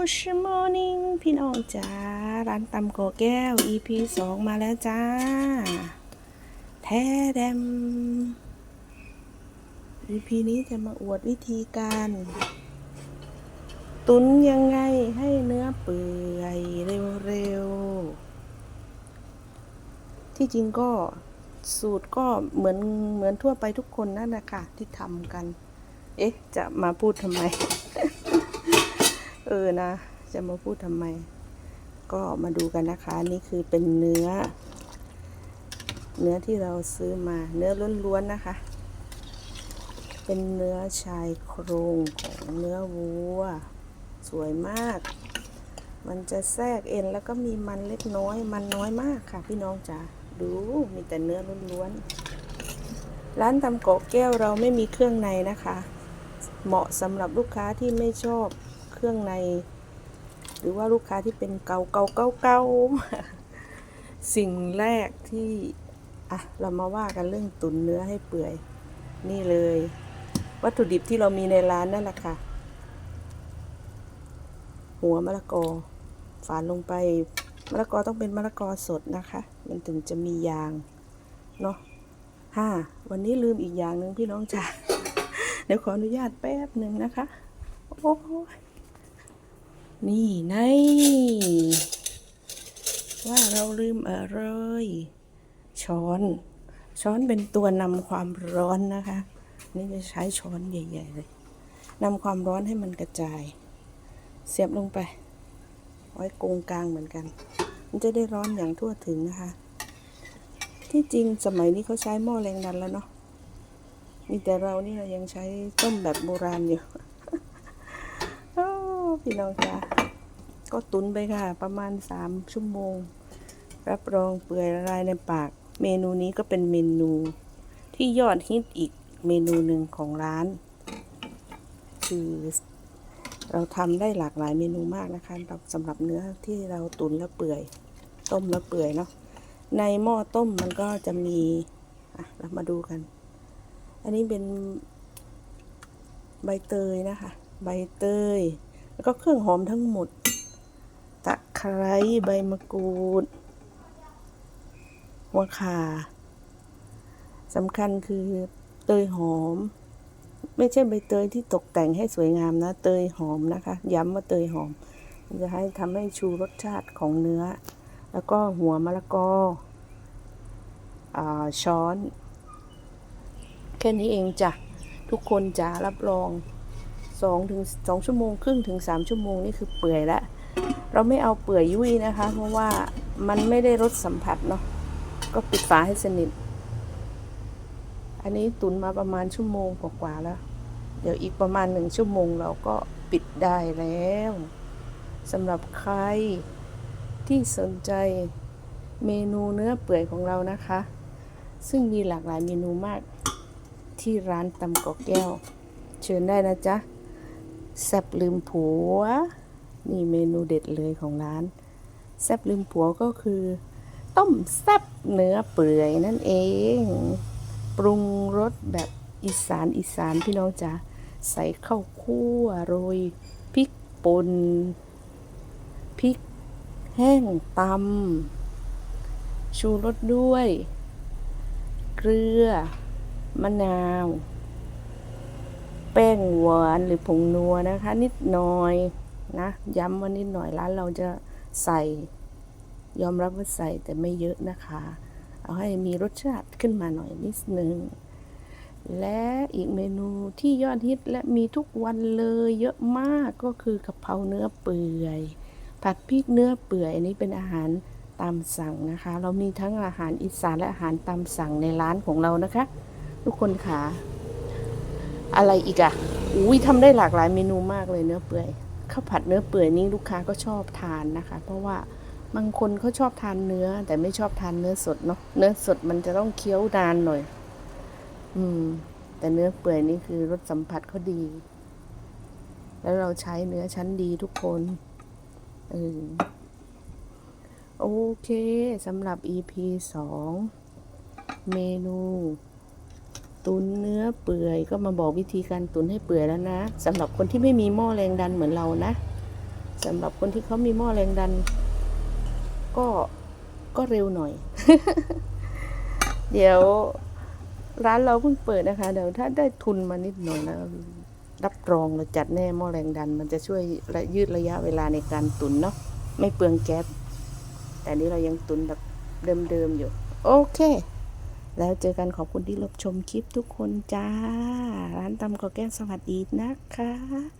Good morning พี่น้องจ้าร้านตำโกแก้ว EP สองมาแล้วจ้า แท้แดม EP นี้จะมาอวดวิธีการ ตุนยังไงให้เนื้อเปื่อยเร็วๆ ที่จริงก็สูตรก็เหมือนเหมือนทั่วไปทุกคนนั่นแหละค่ะที่ทำกัน เอ๊ะ จะมาพูดทำไม เออนะ จะมาพูดทำไม ก็มาดูกันนะคะ นี่คือเป็นเนื้อ เนื้อที่เราซื้อมา เนื้อล้วนๆนะคะ เป็นเนื้อชายโครงของเนื้อวัว สวยมาก มันจะแทรกเอ็นแล้วก็มีมันเล็กน้อย มันน้อยมากค่ะ พี่น้องจ๋า ดู มีแต่เนื้อล้วนๆ ร้านตำโกะแก้วเราไม่มีเครื่องในนะคะ เหมาะสำหรับลูกค้าที่ไม่ชอบ เครื่องใน หรือว่าลูกค้าที่เป็นเกาเกาเกาเกาสิ่งแรกที่อะเรามาว่ากันเรื่องตุ๋นเนื้อให้เปื่อย นี่เลย วัตถุดิบที่เรามีในร้านนั่นแหละค่ะ หัวมะละกอ ฝานลงไปมะละกอต้องเป็นมะละกอสดนะคะ มันถึงจะมียางเนาะห้าวันนี้ลืมอีกอย่างหนึ่งพี่น้องจ๋าเดี๋ยวขออนุญาตแป๊บหนึ่งนะคะ โอ้ย นี่ไงว่าเราลืมอะไร ช้อน ช้อนเป็นตัวนำความร้อนนะคะ นี่จะใช้ช้อนใหญ่ ๆ เลยนำความร้อนให้มันกระจาย เสียบลงไป ไว้กงกลางเหมือนกัน มันจะได้ร้อนอย่างทั่วถึงนะคะ ที่จริงสมัยนี้เขาใช้หม้อแรงดันแล้วเนาะมีแต่เรานี่เรายังใช้ต้มแบบโบราณอยู่ พี่น้องจ้าก็ตุนไปค่ะ ประมาณสามชั่วโมง รับรองเปื่อยละลายในปาก เมนูนี้ก็เป็นเมนูที่ยอดฮิตอีกเมนูหนึ่งของร้าน คือเราทำได้หลากหลายเมนูมากนะคะสำหรับเนื้อที่เราตุนแล้วเปื่อย ต้มแล้วเปื่อยเนาะในหม้อต้มมันก็จะมีอะเรามาดูกัน อันนี้เป็นใบเตยนะคะ ใบเตย แล้วก็เครื่องหอมทั้งหมด ตะไคร้ใบมะกรูด หัวข่าสำคัญคือเตยหอม ไม่ใช่ใบเตยที่ตกแต่งให้สวยงามนะ เตยหอมนะคะ ย้ำว่าเตยหอม มันจะให้ทำให้ชูรสชาติของเนื้อ แล้วก็หัวมะละกออช้อน แค่นี้เองจ้ะ ทุกคนจะรับรอง สองถึงสองชั่วโมงครึ่งถึงสามชั่วโมงนี่คือเปื่อยแล้วเราไม่เอาเปื่อยยุ่ยนะคะ เพราะว่ามันไม่ได้รสสัมผัสเนาะก็ปิดฝาให้สนิท อันนี้ตุนมาประมาณชั่วโมงกว่าๆแล้ว เดี๋ยวอีกประมาณหนึ่งชั่วโมงเราก็ปิดได้แล้วสำหรับใครที่สนใจเมนูเนื้อเปื่อยของเรานะคะ ซึ่งมีหลากหลายเมนูมากที่ร้านตำกอกแก้ว เชิญได้นะจ๊ะ แซบลืมผัว นี่เมนูเด็ดเลยของร้าน แซบลืมผัวก็คือ ต้มแซบเนื้อเปื่อยนั่นเอง ปรุงรสแบบอีสานอีสานพี่น้องจ๋าใส่ข้าวคั่วโรยพริกป่นพริกแห้งตำชูรสด้วย เกลือ มะนาว แป้งหวานหรือผงนัวนะคะ นิดหน่อยนะ ย้ำว่านิดหน่อยร้านเราจะใส่ ยอมรับว่าใส่แต่ไม่เยอะนะคะ เอาให้มีรสชาติขึ้นมาหน่อยนิดนึงและอีกเมนูที่ยอดฮิตและมีทุกวันเลยเยอะมากก็คือกะเพราเนื้อเปื่อย ผัดพริกเนื้อเปื่อยอันนี้เป็นอาหารตามสั่งนะคะ เรามีทั้งอาหารอีสานและอาหารตามสั่งในร้านของเรานะคะ ทุกคนค่ะ อะไรอีกอะอุ้ยทำได้หลากหลายเมนูมากเลยเนื้อเปื่อยข้าวผัดเนื้อเปื่อยนี่ลูกค้าก็ชอบทานนะคะ เพราะว่าบางคนเขาชอบทานเนื้อ แต่ไม่ชอบทานเนื้อสดเนาะเนื้อสดมันจะต้องเคี้ยวนานหน่อย อืม แต่เนื้อเปื่อยนี่คือรสสัมผัสเขาดี แล้วเราใช้เนื้อชั้นดีทุกคนเออโอเคสำหรับ EP สองเมนู ตุนเนื้อเปื่อยก็มาบอกวิธีการตุนให้เปื่อยแล้วนะสำหรับคนที่ไม่มีหม้อแรงดันเหมือนเรานะสำหรับคนที่เขามีหม้อแรงดัน ก็ก็เร็วหน่อย เดี๋ยวร้านเราเพิ่งเปิดนะคะ เดี๋ยวถ้าได้ทุนมานิดหน่อยนะรับรองเราจัดแน่หม้อแรงดัน มันจะช่วยระยืดระยะเวลาในการตุนเนาะไม่เปลืองแก๊สแต่นี้เรายังตุนแบบเดิมๆอยู่ โอเค แล้วเจอกันขอบคุณที่รับชมคลิปทุกคนจ้า ร้านตำกอแก้วสวัสดีนะคะ